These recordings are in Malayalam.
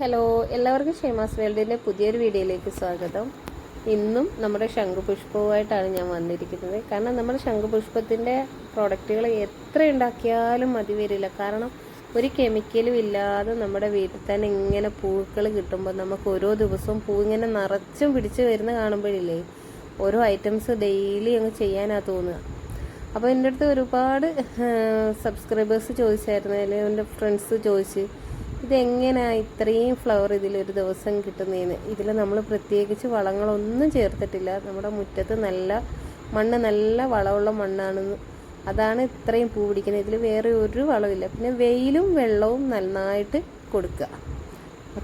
ഹലോ എല്ലാവർക്കും ഷേമാസ് വേൾഡിന്റെ പുതിയൊരു വീഡിയോയിലേക്ക് സ്വാഗതം. ഇന്നും നമ്മുടെ ശംഖുപുഷ്പവുമായിട്ടാണ് ഞാൻ വന്നിരിക്കുന്നത്. കാരണം നമ്മൾ ശംഖുപുഷ്പത്തിന്റെ പ്രോഡക്റ്റുകൾ എത്ര ഉണ്ടാക്കിയാലും മതി വരില്ല. കാരണം ഒരു കെമിക്കലും ഇല്ലാതെ നമ്മുടെ വീട്ടിൽ തന്നെ ഇങ്ങനെ പൂക്കൾ കിട്ടുമ്പോൾ നമുക്ക് ഓരോ ദിവസവും പൂ ഇങ്ങനെ നിറച്ചും പിടിച്ച് വരുന്ന കാണുമ്പോഴില്ലേ ഓരോ ഐറ്റംസ് ഡെയിലി അങ്ങ് ചെയ്യാനാണ് തോന്നുക. അപ്പോൾ എന്റെ അടുത്ത് ഒരുപാട് സബ്സ്ക്രൈബേഴ്സ് ചോദിച്ചായിരുന്നു. അല്ലെങ്കിൽ എന്റെ ഫ്രണ്ട്സ് ചോദിച്ച് ഇതെങ്ങനെയാണ് ഇത്രയും ഫ്ലവർ ഇതിലൊരു ദിവസം കിട്ടുന്നതെന്ന് ഇതിൽ നമ്മൾ പ്രത്യേകിച്ച് വളങ്ങളൊന്നും ചേർത്തിട്ടില്ല. നമ്മുടെ മുറ്റത്ത് നല്ല മണ്ണ് നല്ല വളമുള്ള മണ്ണാണെന്ന്. അതാണ് ഇത്രയും പൂ പിടിക്കുന്നത്. ഇതിൽ വേറെ ഒരു വളമില്ല പിന്നെ വെയിലും വെള്ളവും നന്നായിട്ട് കൊടുക്കുക.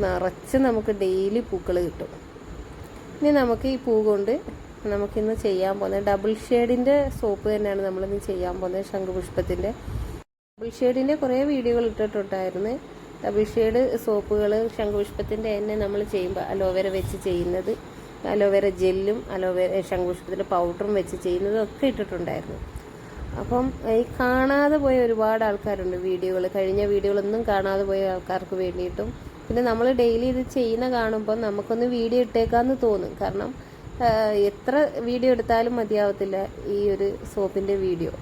നിറച്ച് നമുക്ക് ഡെയിലി പൂക്കൾ കിട്ടും. ഇനി നമുക്ക് ഈ പൂ കൊണ്ട് നമുക്കിന്ന് ചെയ്യാൻ പോകുന്നത് ഡബിൾ ഷെയ്ഡിന്റെ സോപ്പ് തന്നെയാണ് നമ്മളിന്ന് ചെയ്യാൻ പോകുന്നത്. ശംഖുപുഷ്പത്തിന്റെ ഡബിൾ ഷെയ്ഡിന്റെ കുറേ വീഡിയോകൾ ഇട്ടിട്ടുണ്ടായിരുന്നു. ഷെയ്ഡ് സോപ്പുകൾ ശംഖുപുഷ്പത്തിന്റെ തന്നെ നമ്മൾ ചെയ്യുമ്പോൾ അലോവേര വെച്ച് ചെയ്യുന്നത്. അലോവേര ജെല്ലും അലോവേര ശംഖുപുഷ്പത്തിന്റെ പൗഡറും വെച്ച് ചെയ്യുന്നതും ഒക്കെ ഇട്ടിട്ടുണ്ടായിരുന്നു. അപ്പം ഈ കാണാതെ പോയ ഒരുപാട് ആൾക്കാരുണ്ട് വീഡിയോകൾ കഴിഞ്ഞ വീഡിയോകളൊന്നും കാണാതെ പോയ ആൾക്കാർക്ക് വേണ്ടിയിട്ടും. പിന്നെ നമ്മൾ ഡെയിലി ഇത് ചെയ്യുന്ന കാണുമ്പോൾ നമുക്കൊന്ന് വീഡിയോ ഇട്ടേക്കാന്ന് തോന്നും. കാരണം എത്ര വീഡിയോ എടുത്താലും മതിയാവത്തില്ല ഈ ഒരു സോപ്പിന്റെ വീഡിയോ.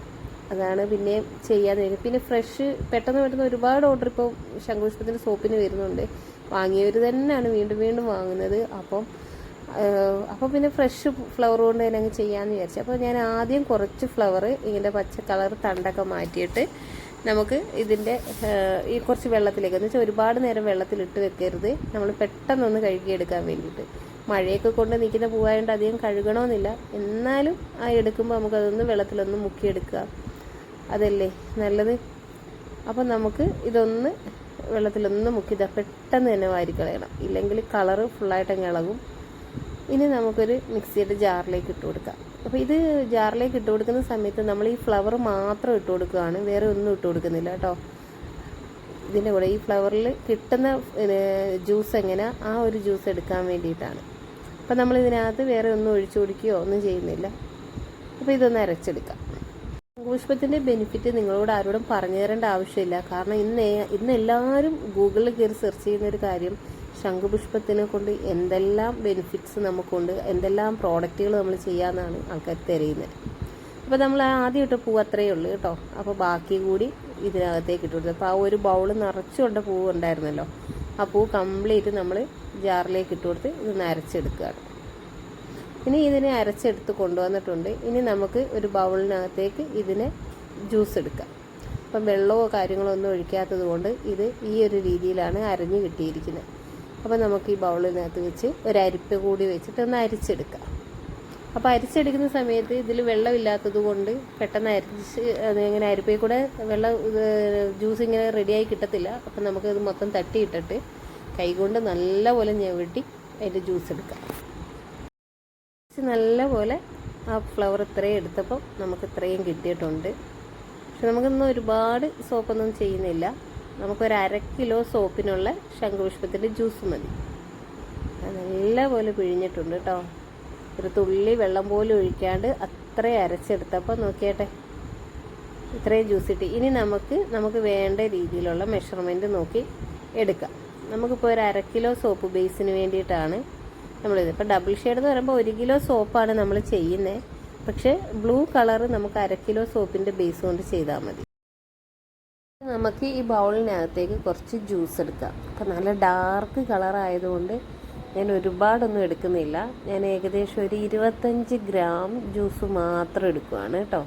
അതാണ് പിന്നെ ചെയ്യാതെ പിന്നെ ഫ്രഷ് പെട്ടെന്ന് പെട്ടെന്ന് ഒരുപാട് ഓർഡർ ഇപ്പോൾ ശംഖുപുഷ്പത്തിന്റെ സോപ്പിന് വരുന്നുണ്ട്. വാങ്ങിയവർ തന്നെയാണ് വീണ്ടും വീണ്ടും വാങ്ങുന്നത്. അപ്പം അപ്പോൾ പിന്നെ ഫ്രഷ് ഫ്ലവർ കൊണ്ട് തന്നെ അങ്ങ് ചെയ്യാമെന്ന് വിചാരിച്ചു. അപ്പോൾ ഞാൻ ആദ്യം കുറച്ച് ഫ്ലവർ ഇങ്ങനെ പച്ച കളർ തണ്ടൊക്കെ മാറ്റിയിട്ട് നമുക്ക് ഇതിന്റെ ഈ കുറച്ച് വെള്ളത്തിലേക്ക് എന്ന് വെച്ചാൽ ഒരുപാട് നേരം വെള്ളത്തിലിട്ട് വെക്കരുത്. നമ്മൾ പെട്ടെന്നൊന്ന് കഴുകിയെടുക്കാൻ വേണ്ടിയിട്ട്. മഴയൊക്കെ കൊണ്ട് നിൽക്കുന്ന പൂവായതുകൊണ്ട് അധികം കഴുകണമെന്നില്ല. എന്നാലും ആ എടുക്കുമ്പോൾ നമുക്കതൊന്ന് വെള്ളത്തിലൊന്ന് മുക്കിയെടുക്കുക. അതല്ലേ നല്ലത്? അപ്പം നമുക്ക് ഇതൊന്ന് വെള്ളത്തിലൊന്ന് മുക്കിതാ പെട്ടെന്ന് തന്നെ കളയണം. ഇല്ലെങ്കിൽ കളറ് ഫുള്ളായിട്ട് അങ്ങ് ഇളകും. ഇനി നമുക്കൊരു മിക്സിയുടെ ജാറിലേക്ക് ഇട്ട് കൊടുക്കാം. അപ്പോൾ ഇത് ജാറിലേക്ക് ഇട്ട് കൊടുക്കുന്ന സമയത്ത് നമ്മൾ ഈ ഫ്ലവർ മാത്രം ഇട്ട് കൊടുക്കുകയാണ്. വേറെ ഒന്നും ഇട്ട് കൊടുക്കുന്നില്ല കേട്ടോ. ഇതിന്റെ കൂടെ ഈ ഫ്ലവറിൽ കിട്ടുന്ന ജ്യൂസ് എങ്ങനെ ആ ഒരു ജ്യൂസ് എടുക്കാൻ വേണ്ടിയിട്ടാണ്. അപ്പം നമ്മൾ ഇതിനകത്ത് വേറെ ഒന്നും ഒഴിച്ചു കൊടുക്കുകയോ ഒന്നും ചെയ്യുന്നില്ല. അപ്പോൾ ഇതൊന്ന് അരച്ചെടുക്കാം. പുഷ്പത്തിന്റെ ബെനിഫിറ്റ് നിങ്ങളോട് ആരോടും പറഞ്ഞു തരേണ്ട ആവശ്യമില്ല. കാരണം ഇന്ന് ഇന്ന് എല്ലാവരും ഗൂഗിളിൽ കയറി സെർച്ച് ചെയ്യുന്ന ഒരു കാര്യം ശംഖുപുഷ്പത്തിനെ കൊണ്ട് എന്തെല്ലാം ബെനിഫിറ്റ്സ് നമുക്കുണ്ട് എന്തെല്ലാം പ്രോഡക്റ്റുകൾ നമ്മൾ ചെയ്യാമെന്നാണ് ആൾക്കാർ തിരയുന്നത്. അപ്പോൾ നമ്മൾ ആദ്യം ഇട്ട പൂ അത്രയേ ഉള്ളൂ കേട്ടോ. അപ്പോൾ ബാക്കി കൂടി ഇതിനകത്തേക്ക് ഇട്ടുകൊടുത്തു അപ്പോൾ ആ ഒരു ബൗൾ നിറച്ചുകൊണ്ട പൂവ് ഉണ്ടായിരുന്നല്ലോ. ആ പൂ കംപ്ലീറ്റ് നമ്മൾ ജാറിലേക്ക് ഇട്ട് കൊടുത്ത് ഇത് അരച്ചെടുക്കുകയാണ് ഇനി ഇതിനെ അരച്ചെടുത്ത് കൊണ്ടുവന്നിട്ടുണ്ട്. ഇനി നമുക്ക് ഒരു ബൗളിനകത്തേക്ക് ഇതിനെ ജ്യൂസ് എടുക്കാം. അപ്പം വെള്ളമോ കാര്യങ്ങളോ ഒന്നും ഒഴിക്കാത്തത് കൊണ്ട് ഇത് ഈ ഒരു രീതിയിലാണ് അരഞ്ഞ് കിട്ടിയിരിക്കുന്നത്. അപ്പോൾ നമുക്ക് ഈ ബൗളിനകത്ത് വെച്ച് ഒരു അരിപ്പ് കൂടി വെച്ചിട്ട് ഒന്ന് അരിച്ചെടുക്കാം. അപ്പോൾ അരിച്ചെടുക്കുന്ന സമയത്ത് ഇതിൽ വെള്ളമില്ലാത്തത് കൊണ്ട് പെട്ടെന്ന് അരിച്ച് ഇങ്ങനെ അരിപ്പയിൽ കൂടെ വെള്ളം ജ്യൂസ് ഇങ്ങനെ റെഡിയായി കിട്ടത്തില്ല. അപ്പം നമുക്കിത് മൊത്തം തട്ടിയിട്ടിട്ട് കൈകൊണ്ട് നല്ലപോലെ ഞെവിട്ടി അതിന്റെ ജ്യൂസ് എടുക്കാം. നല്ലപോലെ ആ ഫ്ലവർ ഇത്രയും എടുത്തപ്പം നമുക്ക് ഇത്രയും കിട്ടിയിട്ടുണ്ട്. പക്ഷെ നമുക്കിന്ന് ഒരുപാട് സോപ്പൊന്നും ചെയ്യുന്നില്ല. നമുക്കൊരു അര കിലോ സോപ്പിനുള്ള ശംഖുപുഷ്പത്തിന്റെ ജ്യൂസ് മതി. നല്ല പോലെ പിഴിഞ്ഞിട്ടുണ്ട് കേട്ടോ ഒരു തുള്ളി വെള്ളം പോലും ഒഴിക്കാണ്ട് അത്ര അരച്ചെടുത്തപ്പോൾ നോക്കിയാട്ടെ. ഇത്രയും ജ്യൂസ് കിട്ടി. ഇനി നമുക്ക് നമുക്ക് വേണ്ട രീതിയിലുള്ള മെഷർമെന്റ് നോക്കി എടുക്കാം. നമുക്കിപ്പോൾ ഒരു അര കിലോ സോപ്പ് ബേസിന് വേണ്ടിയിട്ടാണ് നമ്മളിത്. ഇപ്പോൾ ഡബിൾ ഷെയ്ഡ് എന്ന് പറയുമ്പോൾ ഒരു കിലോ സോപ്പാണ് നമ്മൾ ചെയ്യുന്നത് പക്ഷേ ബ്ലൂ കളർ നമുക്ക് അര കിലോ സോപ്പിന്റെ ബേസ് കൊണ്ട് ചെയ്താൽ മതി. നമുക്ക് ഈ ബൗളിനകത്തേക്ക് കുറച്ച് ജ്യൂസ് എടുക്കാം. അപ്പം നല്ല ഡാർക്ക് കളർ ആയതുകൊണ്ട് ഞാൻ ഒരുപാടൊന്നും എടുക്കുന്നില്ല. ഞാൻ ഏകദേശം ഒരു ഇരുപത്തഞ്ച് ഗ്രാം ജ്യൂസ് മാത്രം എടുക്കുവാണ് കേട്ടോ.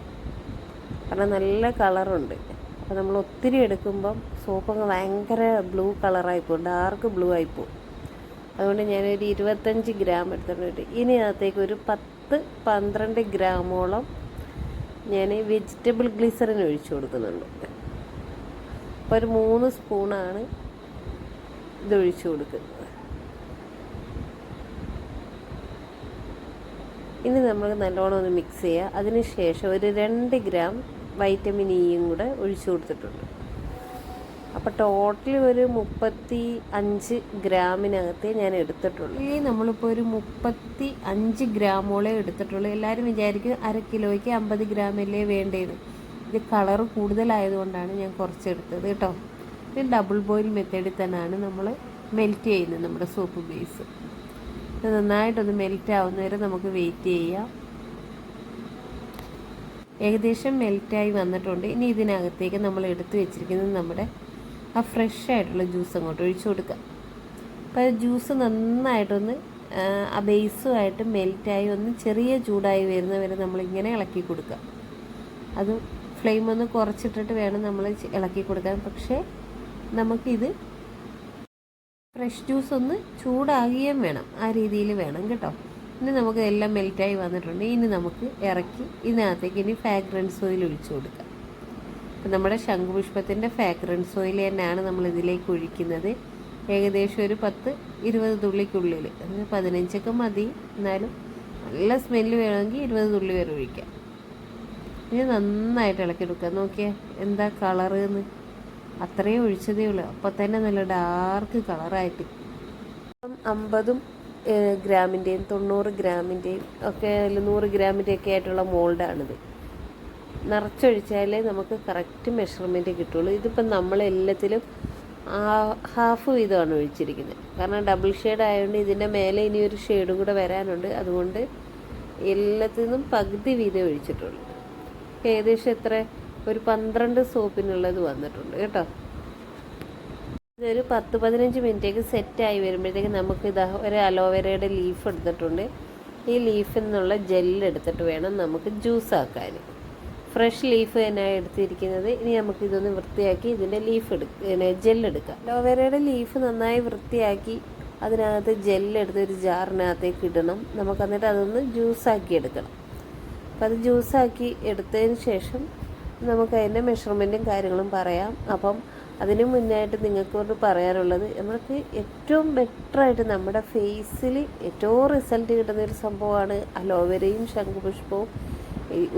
കാരണം നല്ല കളറുണ്ട് അപ്പോൾ നമ്മൾ ഒത്തിരി എടുക്കുമ്പം സോപ്പൊക്കെ ഭയങ്കര ബ്ലൂ കളറായിപ്പോവും ഡാർക്ക് ബ്ലൂ ആയിപ്പോവും. അതുകൊണ്ട് ഞാനൊരു ഇരുപത്തഞ്ച് ഗ്രാം എടുത്തിട്ടുണ്ട്. ഇനി അകത്തേക്ക് ഒരു പത്ത് പന്ത്രണ്ട് ഗ്രാമോളം ഞാൻ വെജിറ്റബിൾ ഗ്ലിസറിൻ ഒഴിച്ചു കൊടുക്കുന്നുണ്ട്. അപ്പോൾ ഒരു മൂന്ന് സ്പൂണാണ് ഇതൊഴിച്ചു കൊടുക്കുന്നത്. ഇനി നമ്മൾ നല്ലോണം ഒന്ന് മിക്സ് ചെയ്യുക. അതിന് ശേഷം ഒരു രണ്ട് ഗ്രാം വൈറ്റമിൻ ഇയും കൂടെ ഒഴിച്ചു കൊടുത്തിട്ടുണ്ട്. അപ്പോൾ ടോട്ടൽ ഒരു മുപ്പത്തി അഞ്ച് ഗ്രാമിനകത്തേ ഞാൻ എടുത്തിട്ടുള്ളൂ. ഈ നമ്മളിപ്പോൾ ഒരു മുപ്പത്തി അഞ്ച് ഗ്രാമോളെ എടുത്തിട്ടുള്ളൂ. എല്ലാവരും വിചാരിക്കും അര കിലോയ്ക്ക് അമ്പത് ഗ്രാമല്ലേ വേണ്ടേന്ന്. ഇത് കളറ് കൂടുതലായതുകൊണ്ടാണ് ഞാൻ കുറച്ചെടുത്തത് കേട്ടോ. ഇത് ഡബിൾ ബോയിൽ മെത്തേഡിൽ തന്നെയാണ് നമ്മൾ മെൽറ്റ് ചെയ്യുന്നത് നമ്മുടെ സോപ്പ് ബേസ് ഇത് നന്നായിട്ടൊന്ന് മെൽറ്റ് ആവുന്നവരെ നമുക്ക് വെയിറ്റ് ചെയ്യാം. ഏകദേശം മെൽറ്റായി വന്നിട്ടുണ്ട്. ഇനി ഇതിനകത്തേക്ക് നമ്മൾ എടുത്തു വെച്ചിരിക്കുന്നത് നമ്മുടെ ആ ഫ്രഷ് ആയിട്ടുള്ള ജ്യൂസ് അങ്ങോട്ട് ഒഴിച്ചു കൊടുക്കുക. അപ്പോൾ ജ്യൂസ് നന്നായിട്ടൊന്ന് ആ, ബേസുമായിട്ട് മെൽറ്റായി ഒന്ന് ചെറിയ ചൂടായി വരുന്നവരെ നമ്മളിങ്ങനെ ഇളക്കി കൊടുക്കുക. അത് ഫ്ലെയിം ഒന്ന് കുറച്ചിട്ടിട്ട് വേണം നമ്മൾ ഇളക്കി കൊടുക്കാൻ. പക്ഷേ നമുക്കിത് ഫ്രഷ് ജ്യൂസ് ഒന്ന് ചൂടാകുകയും വേണം ആ രീതിയിൽ വേണം കേട്ടോ. ഇനി നമുക്ക് എല്ലാം മെൽറ്റായി വന്നിട്ടുണ്ട്. ഇനി നമുക്ക് ഇറക്കി ഇതിനകത്തേക്ക് ഇനി ഫാഗ്രൻസ് ഓയിൽ ഒഴിച്ചു കൊടുക്കാം അപ്പം നമ്മുടെ ശംഖുപുഷ്പത്തിന്റെ ഫാഗ്രൻസ് ഓയിൽ തന്നെയാണ് നമ്മൾ ഇതിലേക്ക് ഒഴിക്കുന്നത്. ഏകദേശം ഒരു പത്ത് ഇരുപത് തുള്ളിക്കുള്ളിൽ പതിനഞ്ചൊക്കെ മതി. എന്നാലും നല്ല സ്മെല്ല് വേണമെങ്കിൽ ഇരുപത് തുള്ളി വരെ ഒഴിക്കാം. ഇനി നന്നായിട്ട് ഇളക്കിയെടുക്കുക നോക്കിയേ എന്താ കളറ് എന്ന്? അത്രയും ഒഴിച്ചതേ ഉള്ളൂ. അപ്പോൾ തന്നെ നല്ല ഡാർക്ക് കളറായിട്ട് അമ്പതും ഗ്രാമിന്റെയും തൊണ്ണൂറ് ഗ്രാമിന്റെയും ഒക്കെ നൂറ് ഗ്രാമിന്റെയൊക്കെ ആയിട്ടുള്ള മോൾഡാണിത് നിറച്ചൊഴിച്ചാലേ നമുക്ക് കറക്റ്റ് മെഷർമെന്റ് കിട്ടുള്ളൂ. ഇതിപ്പം നമ്മളെല്ലാത്തിലും ഹാഫ് വീതമാണ് ഒഴിച്ചിരിക്കുന്നത്. കാരണം ഡബിൾ ഷെയ്ഡ് ആയതുകൊണ്ട് ഇതിന്റെ മേലെ ഇനി ഒരു ഷെയ്ഡും കൂടെ വരാനുണ്ട്. അതുകൊണ്ട് എല്ലാത്തിനും പകുതി വീതം ഒഴിച്ചിട്ടുള്ളൂ. ഏകദേശം എത്ര? ഒരു പന്ത്രണ്ട് സോപ്പിനുള്ളത് വന്നിട്ടുണ്ട് കേട്ടോ. ഇതൊരു പത്ത് പതിനഞ്ച് മിനിറ്റേക്ക് സെറ്റായി വരുമ്പോഴത്തേക്ക് നമുക്ക് ഇതാ ഒരു അലോവേരയുടെ ലീഫ് എടുത്തിട്ടുണ്ട്. ഈ ലീഫിൽ നിന്നുള്ള ജെല്ലെടുത്തിട്ട് വേണം നമുക്ക് ജ്യൂസ് ആക്കാൻ ഫ്രഷ് ലീഫ് തന്നെയാണ് എടുത്തിരിക്കുന്നത്. ഇനി നമുക്ക് ഇതൊന്ന് വൃത്തിയാക്കി ഇതിന്റെ ലീഫ് എടുക്കുക ജെല്ലെടുക്കാം അലോവേരയുടെ ലീഫ് നന്നായി വൃത്തിയാക്കി അതിനകത്ത് ജെല്ലെടുത്ത് ഒരു ജാറിനകത്തേക്ക് ഇടണം. നമുക്ക് എന്നിട്ട് അതൊന്ന് ജ്യൂസാക്കി എടുക്കണം. അപ്പം അത് ജ്യൂസാക്കി എടുത്തതിന് ശേഷം നമുക്ക് അതിന്റെ മെഷർമെന്റും കാര്യങ്ങളും പറയാം. അപ്പം അതിന് മുന്നായിട്ട് നിങ്ങൾക്കോട് പറയാനുള്ളത് നമ്മൾക്ക് ഏറ്റവും ബെറ്ററായിട്ട് നമ്മുടെ ഫേസിൽ ഏറ്റവും റിസൾട്ട് കിട്ടുന്ന ഒരു സംഭവമാണ് അലോവേരയും ശംഖുപുഷ്പവും.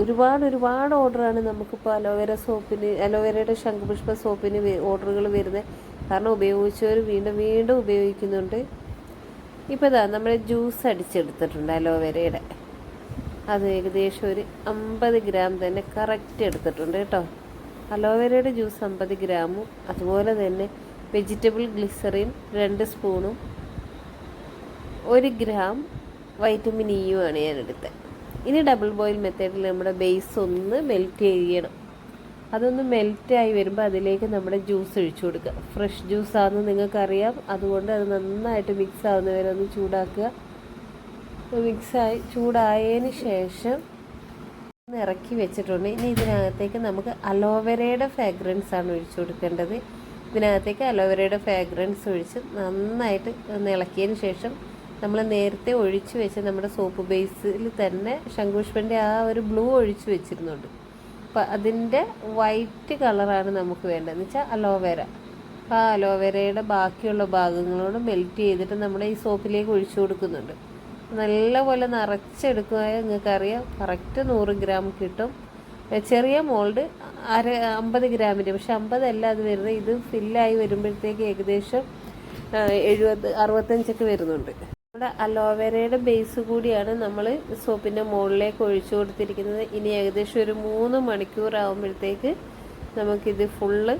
ഒരുപാട് ഒരുപാട് ഓർഡറാണ് നമുക്കിപ്പോൾ അലോവേര സോപ്പിന് അലോവേരയുടെ ശംഖുപുഷ്പ സോപ്പിന് ഓർഡറുകൾ വരുന്നത്. കാരണം ഉപയോഗിച്ചവർ വീണ്ടും വീണ്ടും ഉപയോഗിക്കുന്നുണ്ട്. ഇപ്പോൾ ഇതാ നമ്മൾ ജ്യൂസ് അടിച്ചെടുത്തിട്ടുണ്ട് അലോവേരയുടെ. അത് ഏകദേശം ഒരു അമ്പത് ഗ്രാം തന്നെ കറക്റ്റ് എടുത്തിട്ടുണ്ട് കേട്ടോ. അലോവേരയുടെ ജ്യൂസ് അമ്പത് ഗ്രാമും അതുപോലെ തന്നെ വെജിറ്റബിൾ ഗ്ലിസറിൻ രണ്ട് സ്പൂണും ഒരു ഗ്രാം വൈറ്റമിൻ ഇയുമാണ് ഞാൻ എടുത്തത് ഇനി ഡബിൾ ബോയിൽ മെത്തേഡിൽ നമ്മുടെ ബേസ് ഒന്ന് മെൽറ്റ് ചെയ്യണം. അതൊന്ന് മെൽറ്റായി വരുമ്പോൾ അതിലേക്ക് നമ്മുടെ ജ്യൂസ് ഒഴിച്ചു കൊടുക്കുക. ഫ്രഷ് ജ്യൂസാണെന്ന് നിങ്ങൾക്കറിയാം. അതുകൊണ്ട് അത് നന്നായിട്ട് മിക്സ് ആവുന്നവരെ ഒന്ന് ചൂടാക്കുക. മിക്സായി ചൂടായതിന് ശേഷം ഇറക്കി വെച്ചിട്ടുണ്ട്. ഇനി ഇതിനകത്തേക്ക് നമുക്ക് അലോവേരയുടെ ഫ്രാഗ്രൻസ് ആണ് ഒഴിച്ചു കൊടുക്കേണ്ടത്. ഇതിനകത്തേക്ക് അലോവേരയുടെ ഫ്രാഗ്രൻസ് ഒഴിച്ച് നന്നായിട്ട് ഇളക്കിയതിന് ശേഷം നമ്മൾ നേരത്തെ ഒഴിച്ചു വെച്ച നമ്മുടെ സോപ്പ് ബേസിൽ തന്നെ ശങ്കുഷ്പന്റെ ആ ഒരു ബ്ലൂ ഒഴിച്ചു വെച്ചിരുന്നുണ്ട്. അപ്പം അതിന്റെ വൈറ്റ് കളറാണ് നമുക്ക് വേണ്ടതെന്ന് വെച്ചാൽ അലോവേര. അപ്പോൾ ആ അലോവേരയുടെ ബാക്കിയുള്ള ഭാഗങ്ങളോട് മെൽറ്റ് ചെയ്തിട്ട് നമ്മുടെ ഈ സോപ്പിലേക്ക് ഒഴിച്ചു കൊടുക്കുന്നുണ്ട്. നല്ലപോലെ നിറച്ചെടുക്കുക നിങ്ങൾക്കറിയാം. കറക്റ്റ് നൂറ് ഗ്രാം കിട്ടും. ചെറിയ മോൾഡ് അര അമ്പത് ഗ്രാമിന്റെ പക്ഷെ അമ്പതല്ല അത് വരുന്നത് ഇത് ഫില്ലായി വരുമ്പോഴത്തേക്ക് ഏകദേശം എഴുപത് അറുപത്തഞ്ചൊക്കെ വരുന്നുണ്ട്. നമ്മുടെ അലോവേരയുടെ ബേസ് കൂടിയാണ് നമ്മൾ സോപ്പിന്റെ മുകളിലേക്ക് ഒഴിച്ചു കൊടുത്തിരിക്കുന്നത്. ഇനി ഏകദേശം ഒരു മൂന്ന് മണിക്കൂർ ആകുമ്പോഴത്തേക്ക് നമുക്കിത് ഫുള്ള്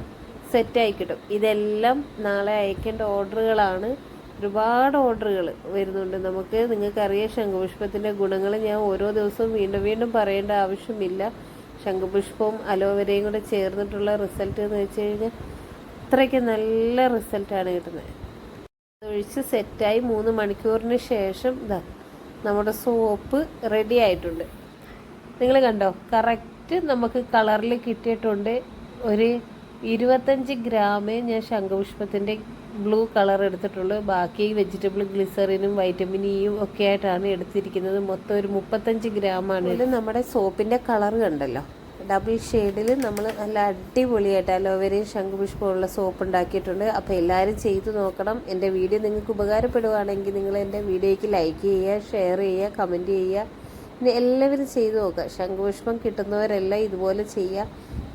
സെറ്റായി കിട്ടും. ഇതെല്ലാം നാളെ അയക്കേണ്ട ഓർഡറുകളാണ്. ഒരുപാട് ഓർഡറുകൾ വരുന്നുണ്ട്. നമുക്ക് നിങ്ങൾക്കറിയാം ശംഖുപുഷ്പത്തിന്റെ ഗുണങ്ങൾ ഞാൻ ഓരോ ദിവസവും വീണ്ടും വീണ്ടും പറയേണ്ട ആവശ്യമില്ല. ശംഖുപുഷ്പവും അലോവേരയും കൂടെ ചേർന്നിട്ടുള്ള റിസൾട്ട് എന്ന് വെച്ച് കഴിഞ്ഞാൽ അത്രയ്ക്ക് നല്ല റിസൾട്ടാണ് കിട്ടുന്നത്. ഒഴിച്ച് സെറ്റായി മൂന്ന് മണിക്കൂറിന് ശേഷം ഇതാ നമ്മുടെ സോപ്പ് റെഡി ആയിട്ടുണ്ട്. നിങ്ങൾ കണ്ടോ? കറക്റ്റ് നമുക്ക് കളറിൽ കിട്ടിയിട്ടുണ്ട്. ഒരു ഇരുപത്തഞ്ച് ഗ്രാമേ ഞാൻ ശംഖുപുഷ്പത്തിന്റെ ബ്ലൂ കളർ എടുത്തിട്ടുള്ളൂ. ബാക്കി വെജിറ്റബിൾ ഗ്ലിസറിനും വൈറ്റമിൻ ഇയും ഒക്കെ ആയിട്ടാണ് എടുത്തിരിക്കുന്നത്. മൊത്തം ഒരു മുപ്പത്തഞ്ച് ഗ്രാമാണ്. ഇത് നമ്മുടെ സോപ്പിന്റെ കളർ കണ്ടല്ലോ. ഡബിൾ ഷെയ്ഡിൽ നമ്മൾ നല്ല അടിപൊളിയായിട്ട് അലോവേരയും ശംഖുപുഷ്പമുള്ള സോപ്പ് ഉണ്ടാക്കിയിട്ടുണ്ട് അപ്പോൾ എല്ലാവരും ചെയ്തു നോക്കണം. എന്റെ വീഡിയോ നിങ്ങൾക്ക് ഉപകാരപ്പെടുകയാണെങ്കിൽ നിങ്ങൾ എന്റെ വീഡിയോയ്ക്ക് ലൈക്ക് ചെയ്യുക ഷെയർ ചെയ്യുക കമന്റ് ചെയ്യുക. പിന്നെ എല്ലാവരും ചെയ്തു നോക്കുക. ശംഖുപുഷ്പം കിട്ടുന്നവരെല്ലാം ഇതുപോലെ ചെയ്യുക.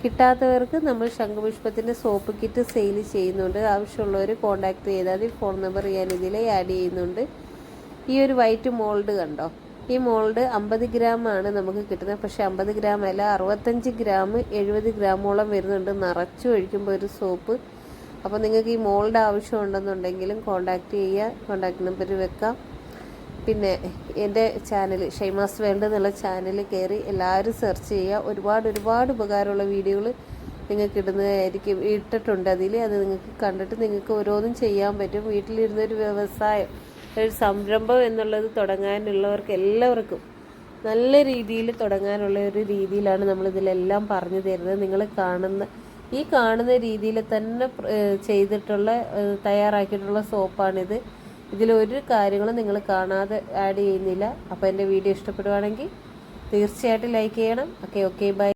കിട്ടാത്തവർക്ക് നമ്മൾ ശംഖുപുഷ്പത്തിന്റെ സോപ്പ് കിറ്റ് സെയിൽ ചെയ്യുന്നുണ്ട്. ആവശ്യമുള്ളവർ കോൺടാക്ട് ചെയ്താൽ മതി. ഫോൺ നമ്പർ ഞാൻ ഇതിൽ ആഡ് ചെയ്യുന്നുണ്ട്. ഈ ഒരു വൈറ്റ് മോൾഡ് കണ്ടോ? ഈ മോൾഡ് അമ്പത് ഗ്രാം ആണ് നമുക്ക് കിട്ടുന്നത്. പക്ഷേ അമ്പത് ഗ്രാം അല്ല അറുപത്തഞ്ച് ഗ്രാം എഴുപത് ഗ്രാമോളം വരുന്നുണ്ട്. നിറച്ചു ഒഴിക്കുമ്പോൾ ഒരു സോപ്പ്. അപ്പോൾ നിങ്ങൾക്ക് ഈ മോൾഡ് ആവശ്യം ഉണ്ടെന്നുണ്ടെങ്കിലും കോണ്ടാക്ട് ചെയ്യുക. കോണ്ടാക്ട് നമ്പർ വെക്കാം. പിന്നെ എന്റെ ചാനൽ ഷൈമാസ് വേൾഡ് എന്നുള്ള ചാനൽ കയറി എല്ലാവരും സെർച്ച് ചെയ്യുക. ഒരുപാട് ഒരുപാട് ഉപകാരമുള്ള വീഡിയോകൾ നിങ്ങൾക്ക് ഇടുന്നതായിരിക്കും. ഇട്ടിട്ടുണ്ട് അതിൽ. അത് നിങ്ങൾക്ക് കണ്ടിട്ട് നിങ്ങൾക്ക് ഓരോന്നും ചെയ്യാൻ പറ്റും. വീട്ടിലിരുന്നൊരു വ്യവസായം. ഒരു സംരംഭം എന്നുള്ളത് തുടങ്ങാനുള്ളവർക്ക് എല്ലാവർക്കും നല്ല രീതിയിൽ തുടങ്ങാനുള്ള ഒരു രീതിയിലാണ് നമ്മൾ ഇതിലെല്ലാം പറഞ്ഞു തരുന്നത്. നിങ്ങൾ കാണുന്ന ഈ കാണുന്ന രീതിയിൽ തന്നെ ചെയ്തിട്ടുള്ള തയ്യാറാക്കിയിട്ടുള്ള സോപ്പാണിത്. ഇതിലൊരു കാര്യങ്ങളും നിങ്ങൾ കാണാതെ ആഡ് ചെയ്യുന്നില്ല. അപ്പോൾ എന്റെ വീഡിയോ ഇഷ്ടപ്പെടുവാണെങ്കിൽ തീർച്ചയായിട്ടും ലൈക്ക് ചെയ്യണം. Okay okay bye.